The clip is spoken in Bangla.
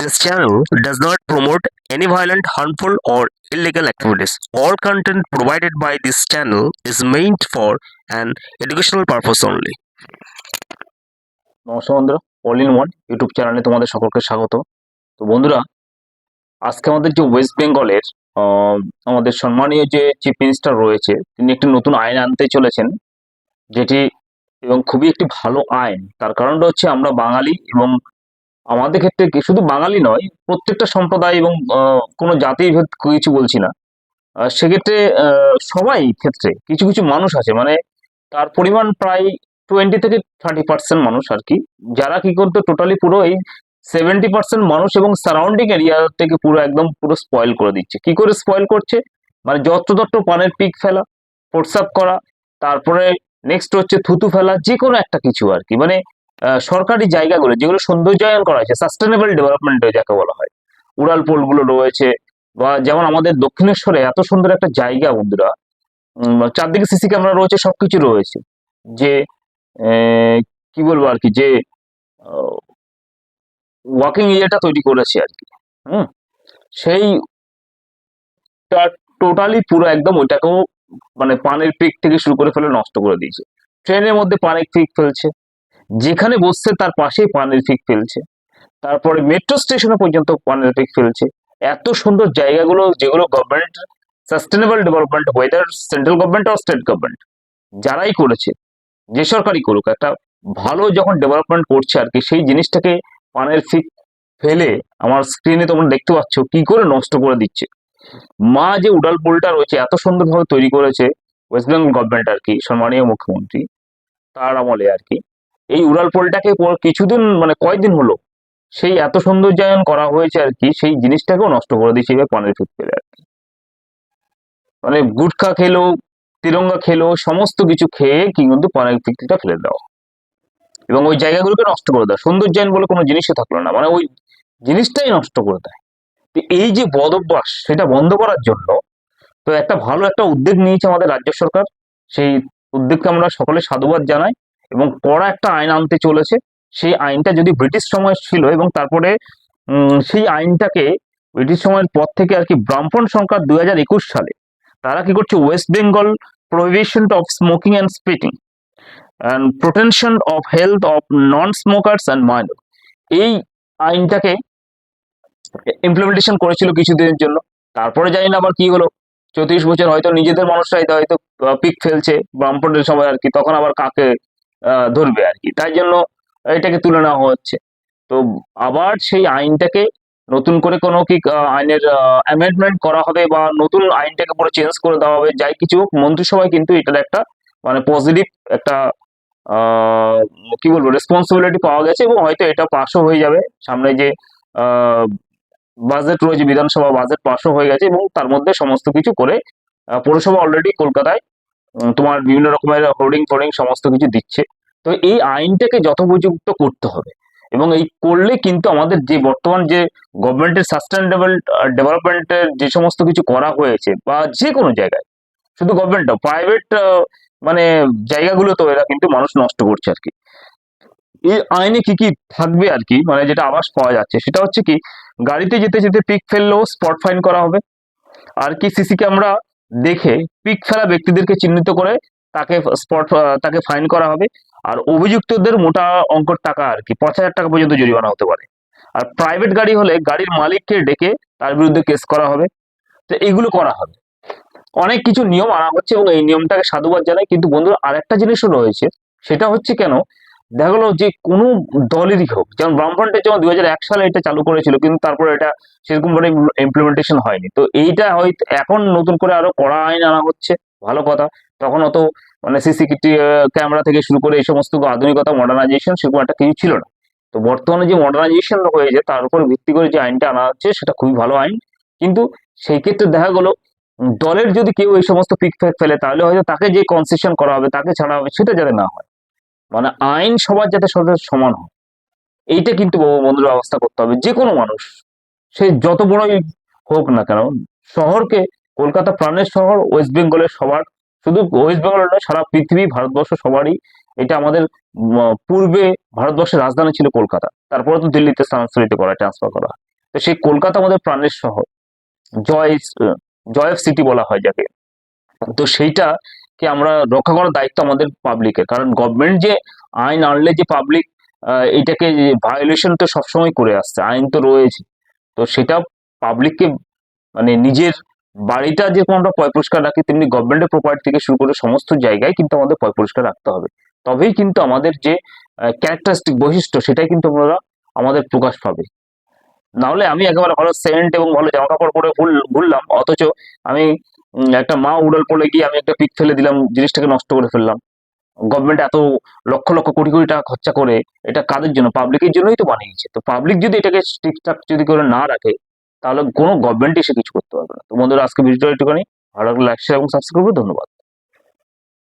This channel does not promote any violent, harmful, or illegal activities. All content provided by this channel is meant for an educational purpose only. নমস্কার বন্ধুরা অল ইন ওয়ান ইউটিউব চ্যানেলে তোমাদের সকলকে স্বাগত তো বন্ধুরা আজকে আমাদের যে ওয়েস্ট বেঙ্গলের আমাদের সম্মানীয় যে চিফ মিনিস্টার রয়েছে তিনি একটি নতুন আইন আনতে চলেছেন যেটি এবং খুবই একটি ভালো আইন তার কারণটা হচ্ছে আমরা বাঙালি এবং আমাদের ক্ষেত্রে শুধু বাঙালি নয়, প্রত্যেকটা সম্প্রদায় এবং কোনো জাতি ভেদ কিছু বলছি না। সেক্ষেত্রে সবাই ক্ষেত্রে কিছু কিছু মানুষ আছে মানে তার পরিমাণ প্রায় টোয়েন্টি থেকে থার্টি পার্সেন্ট মানুষ আর কি। যারা কি করতো টোটালি পুরো এই সেভেন্টি পার্সেন্ট মানুষ এবং সারাউন্ডিং এরিয়া থেকে পুরো একদম পুরো স্পয়েল করে দিচ্ছে। কি করে স্পয়েল করছে? মানে যত্রতত্র পানের পিক ফেলা, প্রস্রাব করা, তারপরে নেক্সট হচ্ছে থুতু ফেলা যে কোনো একটা কিছু আর কি। মানে সরকারি জায়গাগুলো যেগুলো সৌন্দর্যায়ন করা হয়েছে সাস্টেনেবল ডেভেলপমেন্ট যাকে বলা হয়। উড়াল পোলগুলো রয়েছে, বা যেমন আমাদের দক্ষিণেশ্বরে এত সুন্দর একটা জায়গা বন্ধুরা চারদিকে সিসি ক্যামেরা রয়েছে, সবকিছু রয়েছে। যে কি বলব আর কি, যে ওয়াকিং এরিয়াটা তৈরি করেছে আর কি, হুম? সেই টোটালি পুরো একদম ওইটাকেও মানে পানের পিক থেকে শুরু করে ফেলে নষ্ট করে দিয়েছে। ট্রেনের মধ্যে পানের পিক ফেলছে। যেখানে বসছে তার পাশেই পানের পিক ফেলছে। তারপরে মেট্রো স্টেশনে পর্যন্ত পানের পিক ফেলছে। এত সুন্দর জায়গাগুলো যেগুলো government sustainable development whether central government আর স্টেট গভর্নমেন্ট যারাই করেছে, যে সরকারই করুক, একটা ভালো যখন ডেভেলপমেন্ট করছে আর কি, সেই জিনিসটাকে পানের ফিক ফেলে আমার স্ক্রিনে তোমরা দেখতে পাচ্ছ কি করে নষ্ট করে দিচ্ছে। মা যে উডাল পোলটা রয়েছে, এত সুন্দরভাবে তৈরি করেছে ওয়েস্ট বেঙ্গল গভর্নমেন্ট আর কি, সম্মানীয় মুখ্যমন্ত্রী, তার আমলে আর কি। এই উড়াল পোলটাকে কিছুদিন মানে কয়দিন হলো, সেই এত সৌন্দর্যায়ন করা হয়েছে আর কি, সেই জিনিসটাকেও নষ্ট করে দিয়েছে এবার পানের ফেলে আর কি। মানে গুটখা খেলো, তিরঙ্গা খেলো, সমস্ত কিছু খেয়ে কিন্তু পানের ফিকটা ফেলে দেওয়া এবং ওই জায়গাগুলোকে নষ্ট করে দেয় সৌন্দর্যায়ন বলে কোনো জিনিসই থাকল না মানে ওই জিনিসটাই নষ্ট করে দেয়। তো এই যে বদ অভ্যাস সেটা বন্ধ করার জন্য তো একটা ভালো একটা উদ্যোগ নিয়েছে আমাদের রাজ্য সরকার। সেই উদ্যোগকে আমরা সকলে সাধুবাদ জানাই। এবং কড়া একটা আইন আনতে চলেছে। সেই আইনটা যদি ব্রিটিশ সময় ছিল এবং তারপরে সেই আইনটাকে ব্রিটিশ সময়ের পর থেকে আর কি ব্রাহ্মণ সংখ্যা দু হাজার একুশ সালে, তারা কি করছে? West Bengal prohibition of smoking and spitting and protection of health of non smokers and minor এই আইনটাকে ইমপ্লিমেন্টেশন করেছিল কিছুদিনের জন্য। তারপরে জানি না আবার কি হলো। চৌত্রিশ বছর হয়তো নিজেদের মানুষরাই তো হয়তো পিক ফেলছে বামপন্টের সময় আর কি। তখন আবার কাকে ধরবে আর কি। তাই জন্য এটাকে তুলে নেওয়া হচ্ছে। তো আবার সেই আইনটাকে নতুন করে কোনো কি আইনের অ্যামেন্ডমেন্ট করা হবে বা নতুন আইনটাকে পুরো চেঞ্জ করে দেওয়া হবে, যাই কিছু হোক, মন্ত্রিসভায় কিন্তু এটার একটা মানে পজিটিভ একটা কি বলব রেসপন্সিবিলিটি পাওয়া গেছে এবং হয়তো এটা পাশও হয়ে যাবে। সামনে যে বাজেট রয়েছে, বিধানসভা বাজেট পাশও হয়ে গেছে এবং তার মধ্যে সমস্ত কিছু করে পৌরসভা অলরেডি কলকাতায় তোমার বিভিন্ন রকমের হোর্ডিং ফোর্ডিং সমস্ত কিছু দিচ্ছে। তো এই আইনটাকে যথোপযুক্ত করতে হবে এবং এই করলে কিন্তু আমাদের যে বর্তমান যে গভর্নমেন্টের সাস্টেনেবল ডেভেলপমেন্টের যে সমস্ত কিছু করা হয়েছে বা যে কোনো জায়গায়, শুধু গভর্নমেন্ট প্রাইভেট মানে জায়গাগুলো তো এরা কিন্তু মানুষ নষ্ট করছে আর কি। এই আইনে কি কি থাকবে আর কি মানে যেটা আবাস পাওয়া যাচ্ছে, সেটা হচ্ছে কি, গাড়িতে যেতে যেতে পিক ফেললেও স্পট ফাইন করা হবে। আর কি সিসি ক্যামেরা দেখে পিক ফেলা ব্যক্তিদেরকে চিহ্নিত করে তাকে স্পট তাকে ফাইন করা হবে। আর অভিযুক্তদের মোটা অঙ্কর টাকা আর কি, পাঁচ হাজার টাকা পর্যন্ত জরিমানা হতে পারে। আর প্রাইভেট গাড়ি হলে গাড়ির মালিককে ডেকে তার বিরুদ্ধে কেস করা হবে। তো এইগুলো করা হবে। অনেক কিছু নিয়ম আনা হচ্ছে এবং এই নিয়মটাকে সাধুবাদ জানাই। কিন্তু বন্ধুরা, আরেকটা জিনিসও রয়েছে। সেটা হচ্ছে কেন? দেখা গেলো যে কোনো দলেরই হোক, যেমন বামফ্রন্টের যেমন এক সালে এটা চালু করেছিল, কিন্তু তারপর এটা সেরকম ভাবে ইমপ্লিমেন্টেশন হয়নি। তো এইটা হয়তো এখন নতুন করে আরও কড়া আইন আনা হচ্ছে, ভালো কথা। তখন অত মানে সিসি ক্যামেরা থেকে শুরু করে এই সমস্ত আধুনিকতা মডার্নাইজেশন সেরকম একটা কিছু ছিল না। তো বর্তমানে যে মডার্নাইজেশন হয়েছে, তার উপর ভিত্তি করে যে আইনটা আনা হচ্ছে, সেটা খুবই ভালো আইন। কিন্তু সেই ক্ষেত্রে দেখা গেলো, দলের যদি কেউ এই সমস্ত পিক ফেলে, তাহলে হয়তো তাকে যে কনসেশন করা হবে, তাকে ছাড়া হবে, সেটা যাতে না হয়। মানে আইন সবার যাতে সবার সমান হয়, এইটা কিন্তু বন্ধুর ব্যবস্থা করতে হবে। যে কোনো মানুষ, সে যত বড়ই হোক না কেন, শহরকে কলকাতা প্রাণের শহর, ওয়েস্ট বেঙ্গলের সবার, শুধু ওয়েস্ট বেঙ্গল নয়, সারা পৃথিবী, ভারতবর্ষ সবারই এটা আমাদের পূর্বে ভারতবর্ষের রাজধানী ছিল কলকাতা। তারপরে তো দিল্লিতে স্থানান্তরিত করা ট্রান্সফার করা তো সেই কলকাতা আমাদের প্রাণের শহর, জয় জয় সিটি বলা হয় যাকে। তো সেইটাকে আমরা রক্ষা করার দায়িত্ব আমাদের পাবলিকের কারণ গভর্নমেন্ট যে আইন আনলে যে পাবলিক এটাকে ভায়োলেশন তো সবসময় করে আসছে, আইন তো রয়েছে। তো সেটা পাবলিককে মানে নিজের বাড়িটা যেরকম আমরা পয় পরিষ্কার রাখি, তেমনি গভর্নমেন্টের প্রপার্টি থেকে শুরু করে সমস্ত জায়গায় কিন্তু আমাদের পয় পরিষ্কার রাখতে হবে। তবেই কিন্তু আমাদের যে ক্যারেক্টারিস্টিক বৈশিষ্ট্য সেটাই কিন্তু আমরা আমাদের প্রকাশ পাবে। নাহলে আমি একেবারে ভালো সেন্ট এবং ভালো জামা কাপড় পরে ঘুরলাম অথচ আমি একটা মা উড়াল পড়ে গিয়ে আমি একটা পিক ফেলে দিলাম, জিনিসটাকে নষ্ট করে ফেললাম। গভর্নমেন্ট এত লক্ষ লক্ষ কোটি কোটি টাকা খরচা করে এটা কাদের জন্য? পাবলিকের জন্যই তো বানিয়েছে। তো পাবলিক যদি এটাকে ঠিকঠাক যদি করে না রাখে, তাহলে কোনো গভর্নমেন্টই সে কিছু করতে পারবে না। তো বন্ধুরা, আজকে ভিডিওটা একটুখানি ভালো লাগলে লাইক শেয়ার এবং সাবস্ক্রাইব করবে ধন্যবাদ।